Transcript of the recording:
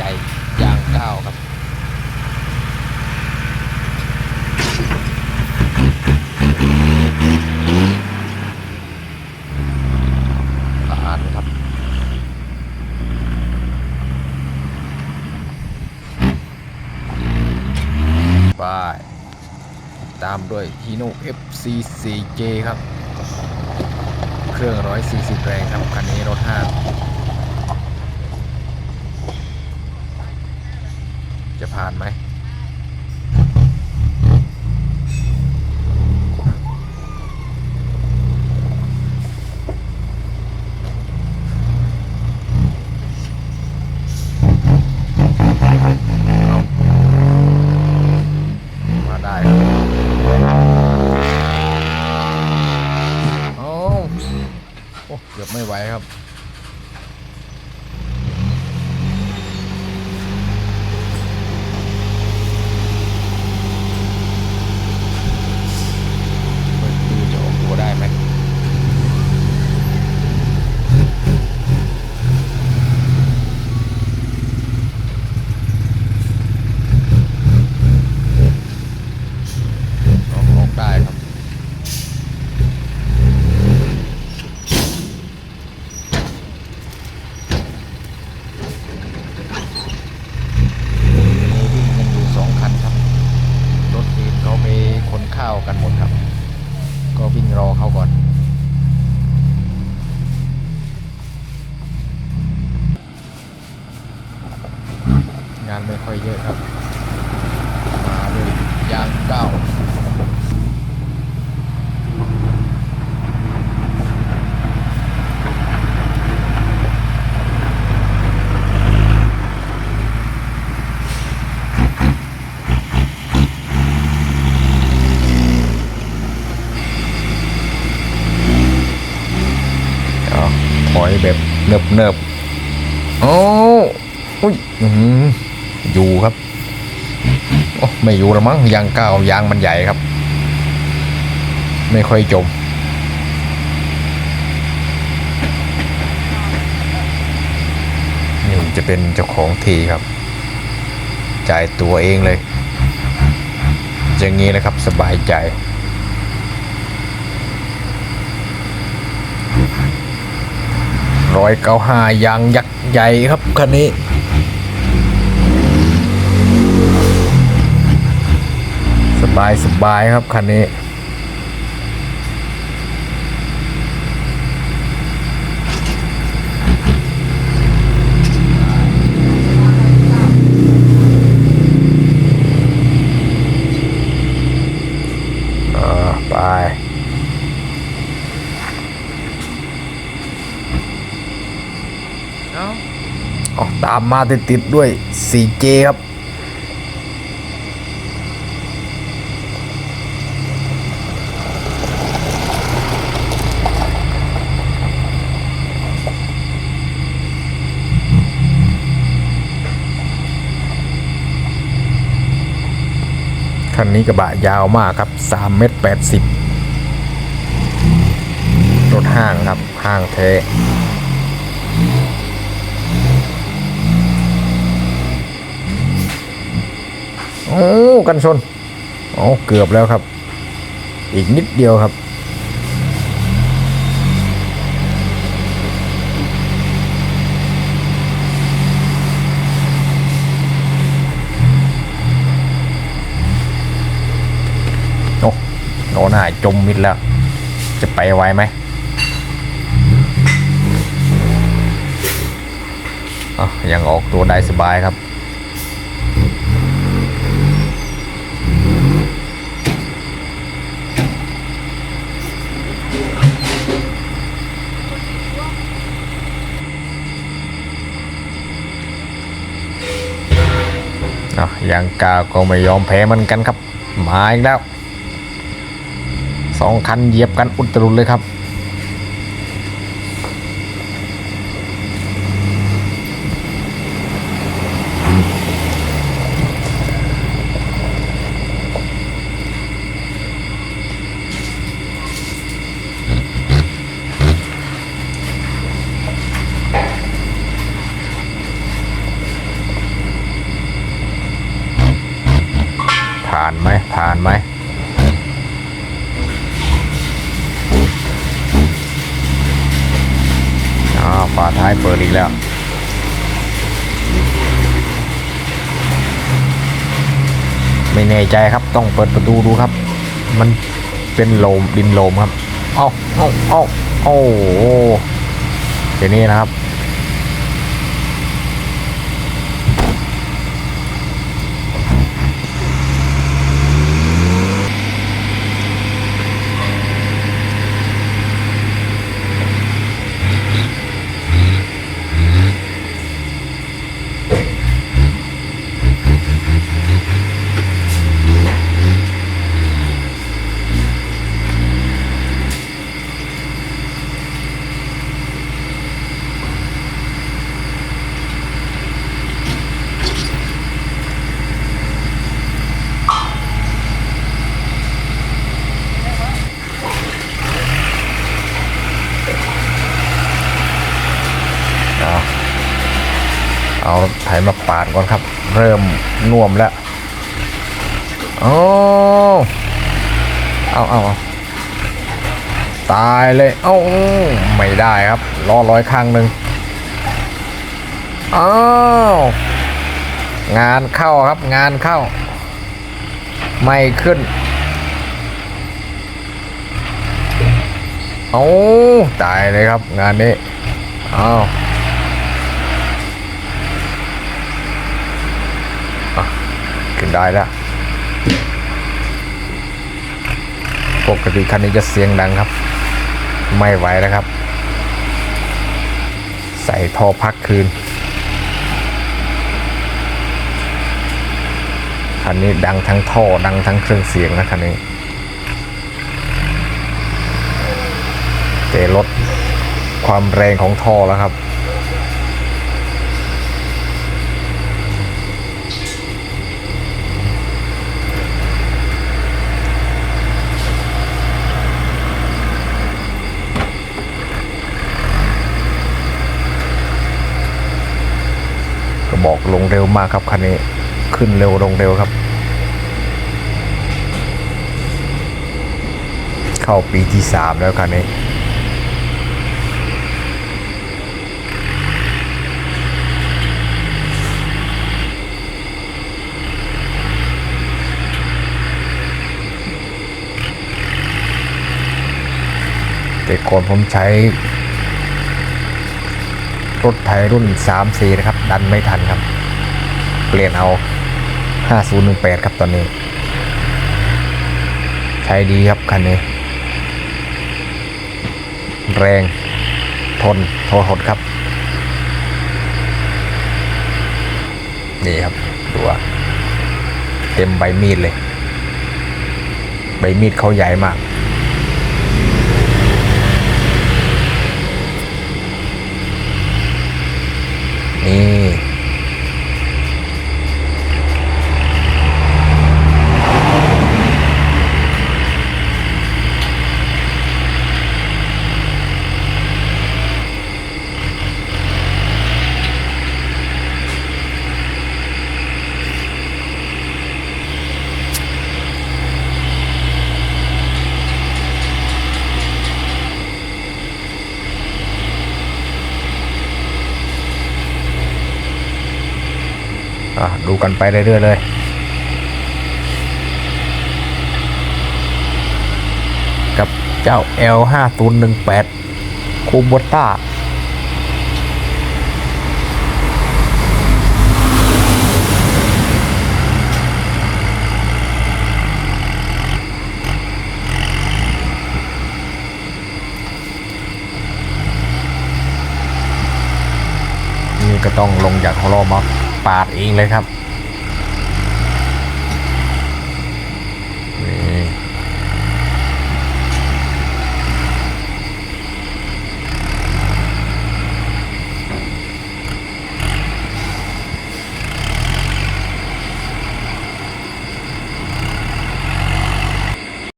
ใหญ่ยางก้าวครับผ่านครับ ไป ตามด้วย Hino FC4J ครับ เครื่อง 140 แรงครับ คันนี้รถห้า จะผ่านไหมมาได้ครับโอ้โอ้เกือบไม่ไหวครับ ไม่รู้จะออกตัวได้ไหม ออกออกได้ครับ มีวิ่งกันอยู่สองคันครับ รถทีมเขาไปขนข้าวกันหมดครับ ก็วิ่งรอเขาก่อน งานไม่ค่อยเยอะครับ มาเลยยางเก้าเอาถอยแบบเนิบเนิบโอ้อุ้ยอื้อหื อยู่ครับโอ้ไม่อยู่ล้วมั้งยางก้าวยางมันใหญ่ครับ ไม่ค่อยจม นี่จะเป็นเจ้าของทีครับ จ่ายตัวเองเลย อย่างนี้นะครับสบายใจร้อยเก้าห้ายางยักษ์ใหญ่ครับคันนี้ สบายสบายครับคันนี้อ่าไปเอ้าออกตามมาติดๆด้วย 4J ครับ คันนี้กระบะยาวมากครับ3เมตร80รถห้างครับห้างเท้โอ้กันชนโอ้เกือบแล้วครับ อีกนิดเดียวครับ โอ้ โดนหาจมมิดแล้ว จะไปไหวไหมอะยังออกตัวได้สบายครับอะยางกาก็ไม่ยอมแพ้เหมันกันครับ มาอีกแล้ว สองคันเหยียบกันอุตรุดเลยครับ อ ท้ายเปิดอีกแล้วไม่แน่ใจครับต้องเปิดประตูดูครับ มันเป็นโลมดินโลมครับ เอาเอาเอาโอ้เดี๋ยวนี้นะครับ เอาไถมาปาดก่อนครับ เริ่มน่วมแล้วโอ้เอาเอาเอาตายเลยเอ้าไม่ได้ครับล้อร้อยข้างหนึ่งอ้าวงานเข้าครับงานเข้า ไม่ขึ้นเอาตายเลยครับงานนี้อ้าว ขึ้นได้แล้ว ปกติคันนี้จะเสียงดังครับ ไม่ไหวแล้วครับ ใส่ท่อพักคืน คันนี้ดังทั้งท่อดังทั้งเครื่องเสียงนะคันนี้แต่ลดความแรงของท่อแล้วครับ บอกลงเร็วมากครับคันนี้ขึ้นเร็วลงเร็วครับ เข้าปีที่สามแล้วคันนี้แต่ก่อนผมใช้ รถไถรุ่น3 4นะครับ ดันไม่ทันครับ เปลี่ยนเอา 5018 ครับตอนนี้ ใช้ดีครับคันนี้ แรง ทนทนหดครับ นี่ครับดูว่าเต็มใบมีดเลย ใบมีดเขาใหญ่มาก นี่ อะ ดูกันไปเรื่อยๆเลยกับเจ้า L 5 0 1 8 คูโบต้าก็ต้องลงจากฮอลโลมา ปาดเองเลยครับ